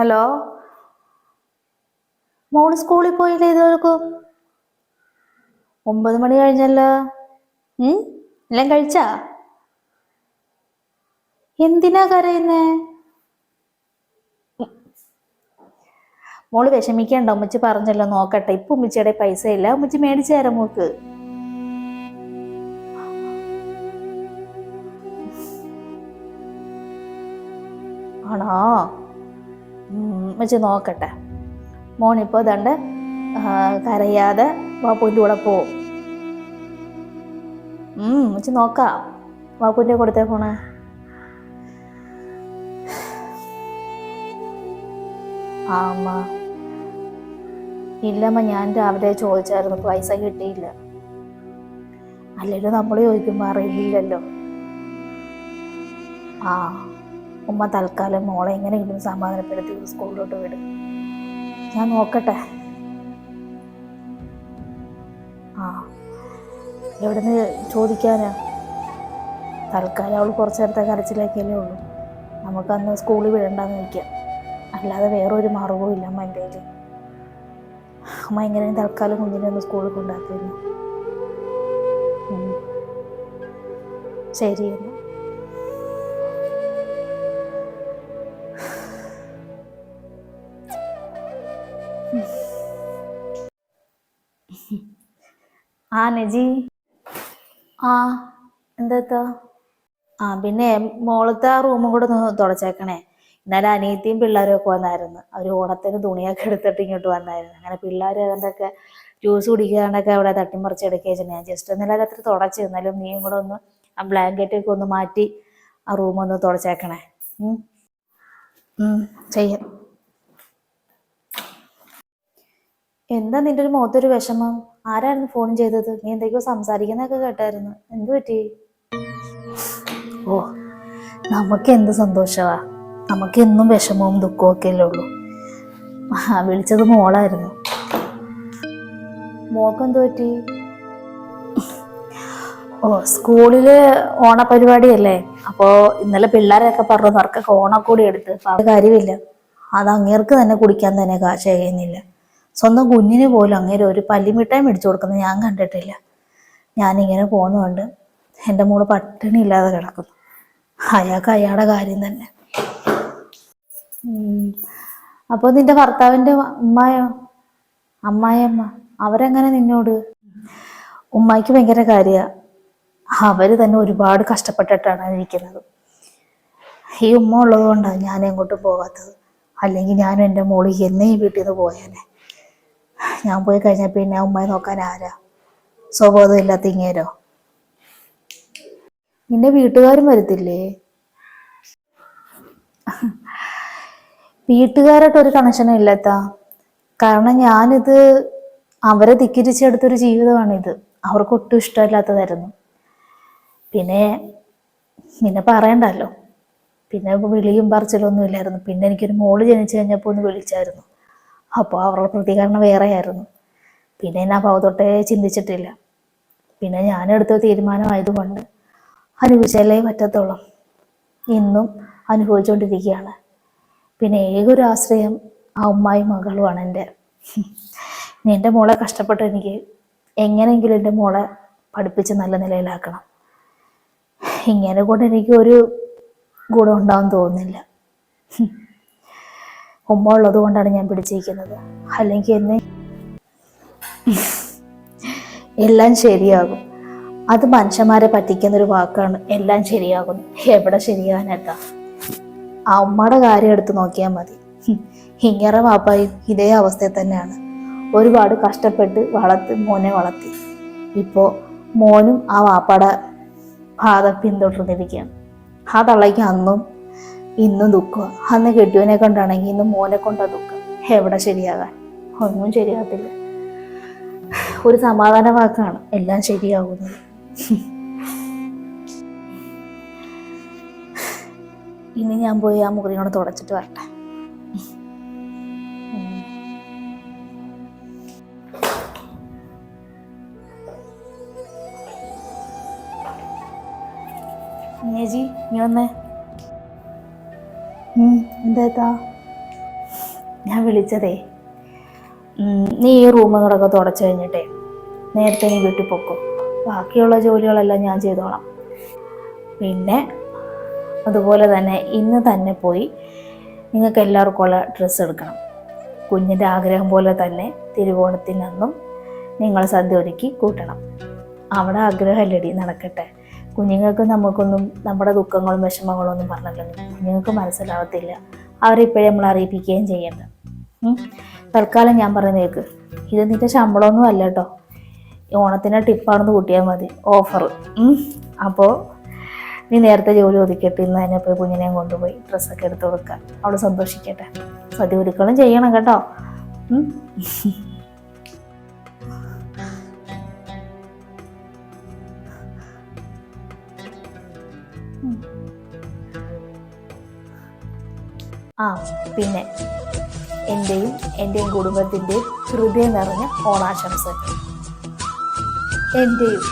Hello? മോൾ സ്കൂളിൽ പോയില്ലേ ഇതുവരെക്കും? ഒമ്പത് മണി കഴിഞ്ഞല്ലോ. എല്ലാം കഴിച്ചാ? എന്തിനാ കരയുന്നേ? മോൾ വിഷമിക്കണ്ട ഉമ്മച്ചി പറഞ്ഞല്ലോ നോക്കട്ടെ. ഇപ്പൊ ഉമ്മച്ചിയുടെ പൈസ ഇല്ല. ഉമ്മച്ചി മേടിച്ചു തരാം മോക്ക് ആണോ? ഉമ്മച്ചി നോക്കട്ടെ. മോണിപ്പോൾ ദണ്ട് കരയാതെ വാപ്പുവിന്റെ കൂടെ പോവും. വെച്ച് നോക്കാം. വാപ്പുവിന്റെ കൊടുത്തേ പോണേ. ആമ്മ ഇല്ലമ്മ ഞാൻ രാവിലെ ചോദിച്ചായിരുന്നു പൈസ കിട്ടിയില്ല. അല്ലെങ്കിൽ നമ്മൾ ചോദിക്കുമ്പോൾ അറിയില്ലല്ലോ. ആ. ഉമ്മ തൽക്കാലം മോളെ എങ്ങനെയെങ്കിലും സമാധാനപ്പെടുത്തി സ്കൂളിലോട്ട് വിടും. ഞാൻ നോക്കട്ടെ. ആ എവിടുന്ന് ചോദിക്കാനാ? തൽക്കാലം അവൾ കുറച്ച് നേരത്തെ കരച്ചിലേക്കല്ലേ ഉള്ളൂ. നമുക്കന്ന് സ്കൂളിൽ വിടണ്ടെന്ന് വയ്ക്കാം അല്ലാതെ വേറൊരു മാർഗവും ഇല്ല അമ്മ എന്റെ കയ്യിൽ അമ്മ എങ്ങനെയും തൽക്കാലം കുഞ്ഞിനെ ഒന്ന് സ്കൂളിൽ കൊണ്ടാക്കുന്നു ശരി എന്നാ. ആ നജി. ആ എന്താ ആ പിന്നെ മോളത്തെ ആ റൂമും കൂടെ ഒന്ന് തുടച്ചേക്കണേ. ഇന്നലെ അനിയത്തിയും പിള്ളേരും ഒക്കെ വന്നായിരുന്നു. അവർ ഓണത്തിന് തുണിയൊക്കെ എടുത്തിട്ട് ഇങ്ങോട്ട് വന്നായിരുന്നു. അങ്ങനെ പിള്ളേർ അതിന്റെയൊക്കെ ജ്യൂസ് കുടിക്കാണ്ടൊക്കെ അവിടെ തട്ടിമറിച്ച് എടുക്കുക ഞാൻ ജസ്റ്റ് ഇന്നലെ അത്ര തുടച്ച് എന്നാലും നീയും കൂടെ ഒന്ന് ആ ബ്ലാങ്കറ്റ് ഒക്കെ ഒന്ന് മാറ്റി ആ റൂമൊന്ന് തുടച്ചേക്കണേ. ചെയ്യാം. എന്താ നിന്റെ ഒരു മുഖത്തൊരു വിഷമം? ആരായിരുന്നു ഫോൺ ചെയ്തത്? നീ എന്തൊക്കെയോ സംസാരിക്കുന്നൊക്കെ കേട്ടായിരുന്നു. എന്ത് പറ്റി? ഓ നമുക്ക് എന്ത് സന്തോഷവാ. നമുക്ക് എന്നും വിഷമവും ദുഃഖവും ഒക്കെ അല്ലേ ഉള്ളൂ. ആ വിളിച്ചത് മോളായിരുന്നു. മോക്കെന്ത് പറ്റി? ഓ സ്കൂളിൽ ഓണപരിപാടിയല്ലേ? അപ്പോ ഇന്നലെ പിള്ളേരൊക്കെ പറഞ്ഞു അവർക്കൊക്കെ ഓണക്കൂടി എടുത്ത്. കാര്യമില്ല. അത് അങ്ങേർക്ക് തന്നെ കുടിക്കാൻ തന്നെ കാശ് കഴിയുന്നില്ല. സ്വന്തം കുഞ്ഞിന് പോലും അങ്ങനെ ഒരു പല്ലിമിഠായി മേടിച്ചു കൊടുക്കുന്നത് ഞാൻ കണ്ടിട്ടില്ല. ഞാനിങ്ങനെ പോകുന്നതുകൊണ്ട് എന്റെ മോൾ പട്ടിണി ഇല്ലാതെ കിടക്കുന്നു. അയാൾക്ക് അയാളുടെ കാര്യം തന്നെ. അപ്പോൾ അപ്പൊ നിന്റെ ഭർത്താവിന്റെ ഉമ്മായോ അമ്മായിയമ്മ അവരെങ്ങനെ നിന്നോട്? ഉമ്മായിക്ക് ഭയങ്കര കാര്യമാണ് അവർ തന്നെ ഒരുപാട് കഷ്ടപ്പെട്ടിട്ടാണ് ഇരിക്കുന്നത്. ഈ ഉമ്മ ഉള്ളത് കൊണ്ടാണ് ഞാൻ എങ്ങോട്ടും പോകാത്തത്. അല്ലെങ്കിൽ ഞാനും എന്റെ മോൾ എന്നെ ഈ വീട്ടിൽ നിന്ന് പോയേനെ. ഞാൻ പോയി കഴിഞ്ഞാൽ പിന്നെ ഉമ്മ നോക്കാൻ ആരാ? സ്വബോധം ഇല്ലാത്ത ഇങ്ങേരോ? നിന്റെ വീട്ടുകാരും വരത്തില്ലേ? വീട്ടുകാരായിട്ട് ഒരു കണക്ഷനും ഇല്ലാത്ത. കാരണം ഞാനിത് അവരെ ധിക്കരിച്ചെടുത്തൊരു ജീവിതമാണിത്. അവർക്ക് ഒട്ടും ഇഷ്ടമില്ലാത്തതായിരുന്നു. പിന്നെ പിന്നെ പറയണ്ടല്ലോ. പിന്നെ വിളിയും പറച്ചിലൊന്നും ഇല്ലായിരുന്നു. പിന്നെ എനിക്കൊരു മോൾ ജനിച്ചു കഴിഞ്ഞപ്പോൾ ഒന്ന് വിളിച്ചായിരുന്നു. അപ്പോൾ അവരുടെ പ്രതികരണം വേറെയായിരുന്നു. പിന്നെ ഞാൻ അപ്പോൾ തൊട്ടേ ചിന്തിച്ചിട്ടില്ല. പിന്നെ ഞാൻ ഞാനെടുത്ത തീരുമാനമായതുകൊണ്ട് അനുഭവിച്ചാലേ പറ്റത്തുള്ളൂ. ഇന്നും അനുഭവിച്ചുകൊണ്ടിരിക്കുകയാണ് പിന്നെ ഏകൊരു ആശ്രയം ആ ഉമ്മായും മകളുമാണ് എന്റെ. എന്റെ മോളെ കഷ്ടപ്പെട്ട് എനിക്ക് എങ്ങനെയെങ്കിലും എന്റെ മോളെ പഠിപ്പിച്ച് നല്ല നിലയിലാക്കണം. ഇങ്ങനെ കൊണ്ട് എനിക്ക് ഒരു ഗുണം ഉണ്ടാവും തോന്നുന്നില്ല. ഉമ്മ ഉള്ളത് കൊണ്ടാണ് ഞാൻ പിടിച്ചിരിക്കുന്നത്. അല്ലെങ്കിൽ എന്നെ എല്ലാം ശരിയാകും. അത് മനുഷ്യന്മാരെ പറ്റിക്കുന്ന ഒരു വാക്കാണ്. എല്ലാം ശരിയാകും. എവിടെ ശരിയാകാനെത്താ ആ ഉമ്മയുടെ കാര്യം എടുത്ത് നോക്കിയാൽ മതി. ഇങ്ങനെ വാപ്പായും ഇതേ അവസ്ഥയിൽ തന്നെയാണ്. ഒരുപാട് കഷ്ടപ്പെട്ട് വളർത്തി മോനെ വളർത്തി. ഇപ്പോൾ മോനും ആ വാപ്പയുടെ പാത പിന്തുടർന്നിരിക്കുകയാണ്. ആ തള്ളയ്ക്ക് അന്നും ഇന്നും ദുഃഖം അന്ന് കെട്ടിയവനെ കൊണ്ടാണെങ്കിൽ ഇന്ന് മോനെ കൊണ്ടാ ദുഃഖം എവിടെ ശരിയാകാൻ ഒന്നും ശരിയാകത്തില്ല ഒരു സമാധാന വാക്കാണ് എല്ലാം ശരിയാകുന്നത് ഇനി ഞാൻ പോയി ആ മുറിയോട് തുടച്ചിട്ട് വരട്ടെ ചേച്ചി നീ വന്നേ എന്താ ഞാൻ വിളിച്ചതേ നീ ഈ റൂമുകളൊക്കെ തുടച്ചു കഴിഞ്ഞിട്ടേ നേരത്തെ നീ വീട്ടിൽ പൊക്കും. ബാക്കിയുള്ള ജോലികളെല്ലാം ഞാൻ ചെയ്തോളാം. പിന്നെ അതുപോലെ തന്നെ ഇന്ന് തന്നെ പോയി നിങ്ങൾക്ക് എല്ലാവർക്കും ഉള്ള ഡ്രസ്സ് എടുക്കണം. കുഞ്ഞിന്റെ ആഗ്രഹം പോലെ തന്നെ തിരുവോണത്തിനന്നും നിങ്ങൾ സദ്യ ഒരുക്കി കൂട്ടണം. അവിടെ ആഗ്രഹമല്ലടി നടക്കട്ടെ. കുഞ്ഞുങ്ങൾക്ക് നമുക്കൊന്നും നമ്മുടെ ദുഃഖങ്ങളും വിഷമങ്ങളും ഒന്നും പറഞ്ഞല്ലോ കുഞ്ഞുങ്ങൾക്ക് മനസ്സിലാവത്തില്ല. അവരിപ്പോഴേ നമ്മൾ അറിയിപ്പിക്കുകയും ചെയ്യേണ്ടത് തൽക്കാലം ഞാൻ പറഞ്ഞേക്ക് ഇത് നിന്റെ ശമ്പളമൊന്നും അല്ല കേട്ടോ. ഓണത്തിന്റെ ടിപ്പാണെന്ന് കൂട്ടിയാൽ മതി. ഓഫർ അപ്പോൾ നീ നേരത്തെ ജോലി ഒതുക്കിയിട്ട് ഇന്ന് തന്നെ പോയി കുഞ്ഞിനെയും കൊണ്ടുപോയി ഡ്രസ്സൊക്കെ എടുത്ത് കൊടുക്കുക. അവൾ സന്തോഷിക്കട്ടെ. സദ്യ ഒരുക്കളും ചെയ്യണം കേട്ടോ. ഉം. ആ പിന്നെ എന്റെയും എന്റെയും കുടുംബത്തിന്റെയും ഹൃദയം നിറഞ്ഞ ഓണാശംസകൾ. എന്റെയും